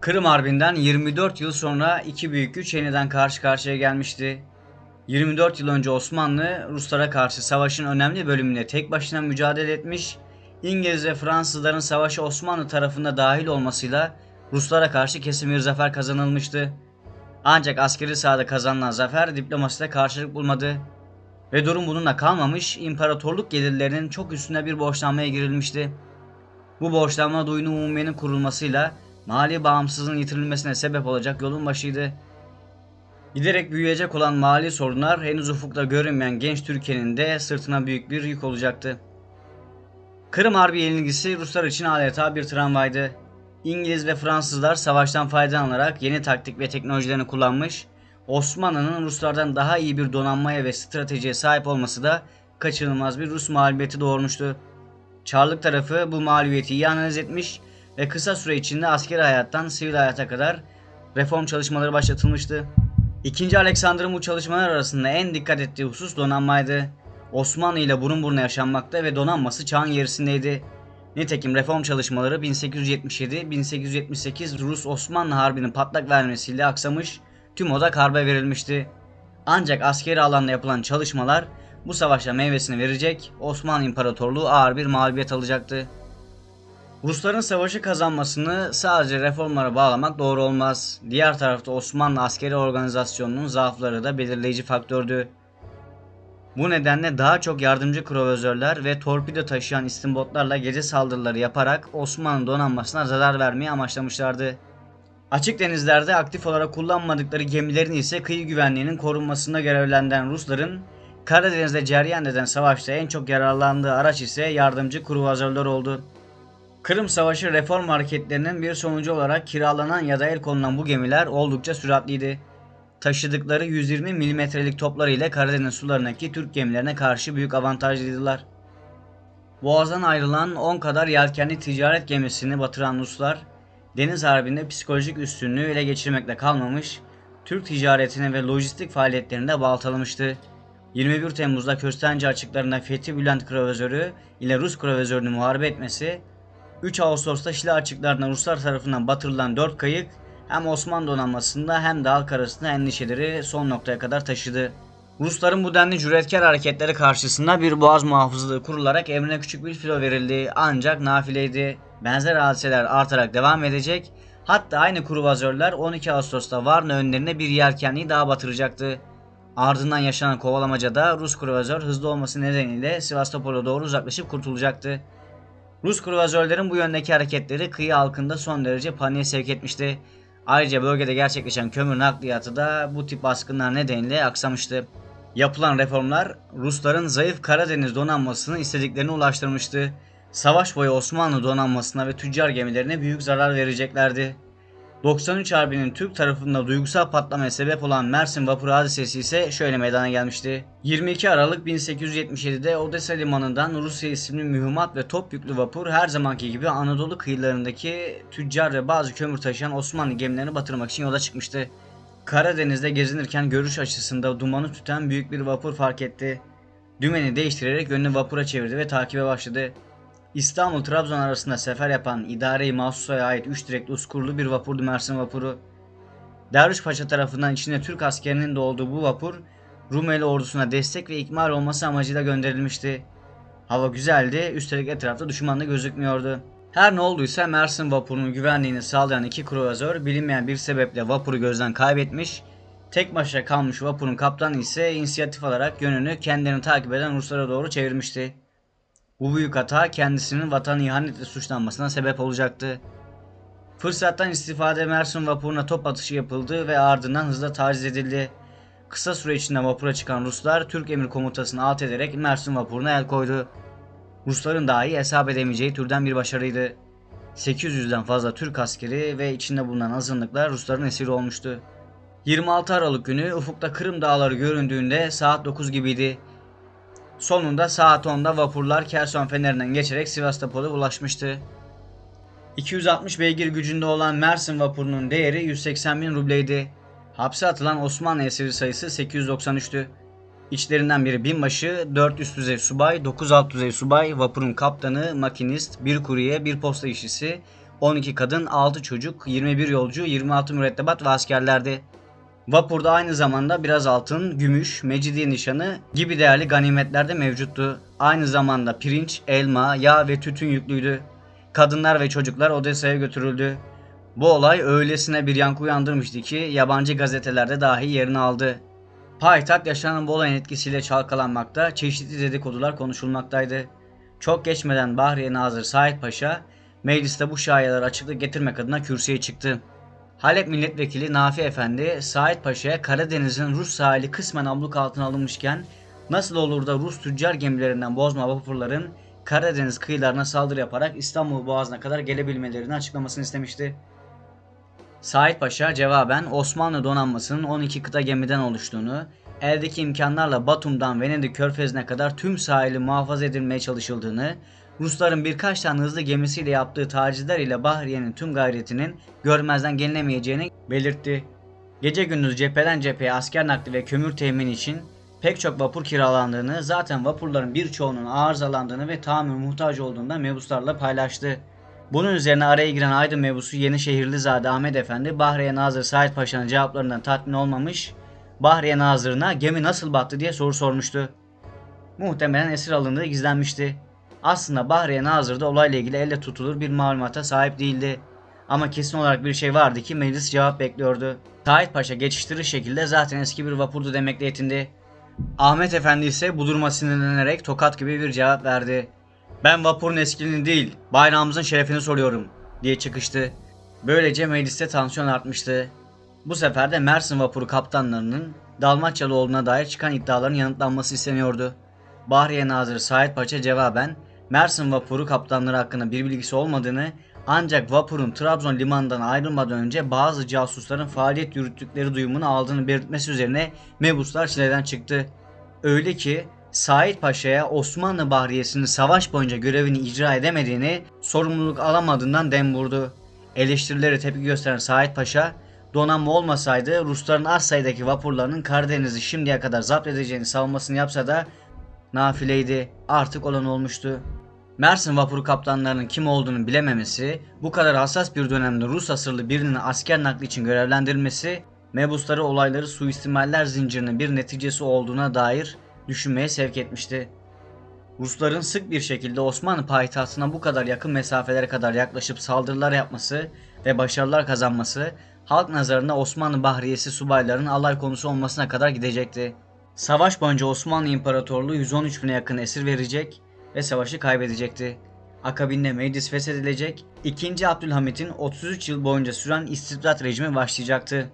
Kırım Harbi'nden 24 yıl sonra iki büyük güç yeniden karşı karşıya gelmişti. 24 yıl önce Osmanlı Ruslara karşı savaşın önemli bölümünde tek başına mücadele etmiş, İngiliz ve Fransızların savaşı Osmanlı tarafında dahil olmasıyla Ruslara karşı kesin bir zafer kazanılmıştı. Ancak askeri sahada kazanılan zafer diplomaside karşılık bulmadı. Ve durum bununla kalmamış, imparatorluk gelirlerinin çok üstüne bir borçlanmaya girilmişti. Bu borçlanma duyunu umumiyenin kurulmasıyla mali bağımsızlığın yitirilmesine sebep olacak yolun başıydı. Giderek büyüyecek olan mali sorunlar henüz ufukta görünmeyen genç Türkiye'nin de sırtına büyük bir yük olacaktı. Kırım Harbi yenilgisi Ruslar için adeta bir tramvaydı. İngiliz ve Fransızlar savaştan faydalanarak yeni taktik ve teknolojilerini kullanmış, Osmanlı'nın Ruslardan daha iyi bir donanmaya ve stratejiye sahip olması da kaçınılmaz bir Rus mağlubiyeti doğurmuştu. Çarlık tarafı bu mağlubiyeti iyi analiz etmiş ve kısa süre içinde askeri hayattan sivil hayata kadar reform çalışmaları başlatılmıştı. İkinci Alexander'ın bu çalışmalar arasında en dikkat ettiği husus donanmaydı. Osmanlı ile burun buruna yaşanmakta ve donanması çağın gerisindeydi. Nitekim reform çalışmaları 1877-1878 Rus-Osmanlı Harbi'nin patlak vermesiyle aksamış, tüm odak harbe verilmişti. Ancak askeri alanda yapılan çalışmalar bu savaşta meyvesini verecek, Osmanlı İmparatorluğu ağır bir mağlubiyet alacaktı. Rusların savaşı kazanmasını sadece reformlara bağlamak doğru olmaz. Diğer tarafta Osmanlı askeri organizasyonunun zaafları da belirleyici faktördü. Bu nedenle daha çok yardımcı kruvazörler ve torpido taşıyan istimbotlarla gece saldırıları yaparak Osmanlı donanmasına zarar vermeyi amaçlamışlardı. Açık denizlerde aktif olarak kullanmadıkları gemilerin ise kıyı güvenliğinin korunmasında görevlendiren Rusların Karadeniz'de cereyan eden savaşta en çok yararlandığı araç ise yardımcı kruvazörler oldu. Kırım Savaşı reform hareketlerinin bir sonucu olarak kiralanan ya da el konulan bu gemiler oldukça süratliydi. Taşıdıkları 120 milimetrelik topları ile Karadeniz sularındaki Türk gemilerine karşı büyük avantajlıydılar. Boğaz'dan ayrılan 10 kadar yelkenli ticaret gemisini batıran Ruslar, deniz harbinde psikolojik üstünlüğü ele geçirmekle kalmamış, Türk ticaretini ve lojistik faaliyetlerini de baltalamıştı. 21 Temmuz'da Köstence açıklarında Fethi Bülent Kravazörü ile Rus Kravazörünü muharebe etmesi 3 Ağustos'ta Şile açıklarına Ruslar tarafından batırılan 4 kayık hem Osmanlı donanmasında hem de halk arasında endişeleri son noktaya kadar taşıdı. Rusların bu denli cüretkar hareketleri karşısında bir boğaz muhafızlığı kurularak emrine küçük bir filo verildi ancak nafileydi. Benzer hadiseler artarak devam edecek hatta aynı kruvazörler 12 Ağustos'ta Varna önlerine bir yelkenliği daha batıracaktı. Ardından yaşanan kovalamacada Rus kruvazör hızlı olması nedeniyle Sivastopol'a doğru uzaklaşıp kurtulacaktı. Rus kruvazörlerin bu yöndeki hareketleri kıyı halkında son derece paniğe sevk etmişti. Ayrıca bölgede gerçekleşen kömür nakliyatı da bu tip baskınlar nedeniyle aksamıştı. Yapılan reformlar Rusların zayıf Karadeniz donanmasını istediklerine ulaştırmıştı. Savaş boyu Osmanlı donanmasına ve tüccar gemilerine büyük zarar vereceklerdi. 93 Harbi'nin Türk tarafında duygusal patlamaya sebep olan Mersin vapuru hadisesi ise şöyle meydana gelmişti. 22 Aralık 1877'de Odessa limanından Rusya isimli mühimmat ve top yüklü vapur her zamanki gibi Anadolu kıyılarındaki tüccar ve bazı kömür taşıyan Osmanlı gemilerini batırmak için yola çıkmıştı. Karadeniz'de gezinirken görüş açısında dumanı tüten büyük bir vapur fark etti. Dümeni değiştirerek yönünü vapura çevirdi ve takibe başladı. İstanbul-Trabzon arasında sefer yapan idare-i mahsusaya ait 3 direkli uskurlu bir vapurdu Mersin vapuru. Dervişpaşa tarafından içinde Türk askerinin de olduğu bu vapur Rumeli ordusuna destek ve ikmal olması amacıyla gönderilmişti. Hava güzeldi, üstelik etrafta düşman da gözükmüyordu. Her ne olduysa Mersin vapurunun güvenliğini sağlayan iki kruvazör bilinmeyen bir sebeple vapuru gözden kaybetmiş, tek başına kalmış vapurun kaptanı ise inisiyatif alarak yönünü kendilerini takip eden Ruslara doğru çevirmişti. Bu büyük hata kendisinin vatan ihanetle suçlanmasına sebep olacaktı. Fırsattan istifade Mersin vapuruna top atışı yapıldı ve ardından hızla taciz edildi. Kısa süre içinde vapura çıkan Ruslar Türk emir komutasını alt ederek Mersin vapuruna el koydu. Rusların dahi hesap edemeyeceği türden bir başarıydı. 800'den fazla Türk askeri ve içinde bulunan azınlıklar Rusların esiri olmuştu. 26 Aralık günü ufukta Kırım dağları göründüğünde saat 9 gibiydi. Sonunda saat 10'da vapurlar Kerson Feneri'nden geçerek Sivastopol'a ulaşmıştı. 260 beygir gücünde olan Mersin vapurunun değeri 180 bin rubleydi. Hapse atılan Osmanlı esiri sayısı 893'tü. İçlerinden biri binbaşı, 4 üst düzey subay, 9 alt düzey subay, vapurun kaptanı, makinist, bir kurye, bir posta işçisi, 12 kadın, 6 çocuk, 21 yolcu, 26 mürettebat ve askerlerdi. Vapurda aynı zamanda biraz altın, gümüş, mecidiye nişanı gibi değerli ganimetler de mevcuttu. Aynı zamanda pirinç, elma, yağ ve tütün yüklüydü. Kadınlar ve çocuklar Odessa'ya götürüldü. Bu olay öylesine bir yankı uyandırmıştı ki yabancı gazetelerde dahi yerini aldı. Payitaht yaşanan bu olayın etkisiyle çalkalanmakta, çeşitli dedikodular konuşulmaktaydı. Çok geçmeden Bahriye Nazır Said Paşa mecliste bu şayialara açıklık getirmek adına kürsüye çıktı. Halep Milletvekili Nafi Efendi, Said Paşa'ya Karadeniz'in Rus sahili kısmen abluk altına alınmışken nasıl olur da Rus tüccar gemilerinden bozma vapurların Karadeniz kıyılarına saldırı yaparak İstanbul Boğazı'na kadar gelebilmelerini açıklamasını istemişti. Said Paşa cevaben Osmanlı donanmasının 12 kıta gemiden oluştuğunu, eldeki imkanlarla Batum'dan Venedik körfezine kadar tüm sahili muhafaza edilmeye çalışıldığını, Rusların birkaç tane hızlı gemisiyle yaptığı tacizler ile Bahriye'nin tüm gayretinin görmezden gelinemeyeceğini belirtti. Gece gündüz cepheden cepheye asker nakli ve kömür temini için pek çok vapur kiralandığını, zaten vapurların birçoğunun arızalandığını ve tamir muhtaç olduğundan mebuslarla paylaştı. Bunun üzerine araya giren Aydın mebusu Yenişehirlizade Ahmet Efendi, Bahriye Nazır Said Paşa'nın cevaplarından tatmin olmamış, Bahriye Nazırı'na gemi nasıl battı diye soru sormuştu. Muhtemelen esir alındığı gizlenmişti. Aslında Bahriye Nazır da olayla ilgili elle tutulur bir malumata sahip değildi. Ama kesin olarak bir şey vardı ki meclis cevap bekliyordu. Said Paşa geçiştirir şekilde zaten eski bir vapurdu demekle yetindi. Ahmet Efendi ise bu duruma sinirlenerek tokat gibi bir cevap verdi. Ben vapurun eskiliğini değil, bayrağımızın şerefini soruyorum diye çıkıştı. Böylece mecliste tansiyon artmıştı. Bu sefer de Mersin vapuru kaptanlarının Dalmaçyalı olduğuna dair çıkan iddiaların yanıtlanması isteniyordu. Bahriye Nazırı Said Paşa cevaben Mersin vapuru kaptanları hakkında bir bilgisi olmadığını ancak vapurun Trabzon limanından ayrılmadan önce bazı casusların faaliyet yürüttükleri duyumunu aldığını belirtmesi üzerine mebuslar çileden çıktı. Öyle ki Said Paşa'ya Osmanlı Bahriyesi'nin savaş boyunca görevini icra edemediğini, sorumluluk alamadığından dem vurdu. Eleştirilere tepki gösteren Said Paşa, donanma olmasaydı Rusların az sayıdaki vapurlarının Karadeniz'i şimdiye kadar zapt edeceğini savunmasını yapsa da nafileydi. Artık olan olmuştu. Mersin vapuru kaptanlarının kim olduğunu bilememesi, bu kadar hassas bir dönemde Rus asırlı birinin asker nakli için görevlendirilmesi, mebusları olayları suistimaller zincirinin bir neticesi olduğuna dair düşünmeye sevk etmişti. Rusların sık bir şekilde Osmanlı payitahtına bu kadar yakın mesafelere kadar yaklaşıp saldırılar yapması ve başarılar kazanması halk nazarında Osmanlı Bahriyesi subaylarının alay konusu olmasına kadar gidecekti. Savaş boyunca Osmanlı İmparatorluğu 113 bine yakın esir verecek ve savaşı kaybedecekti. Akabinde meclis feshedilecek, 2. Abdülhamit'in 33 yıl boyunca süren istibdat rejimi başlayacaktı.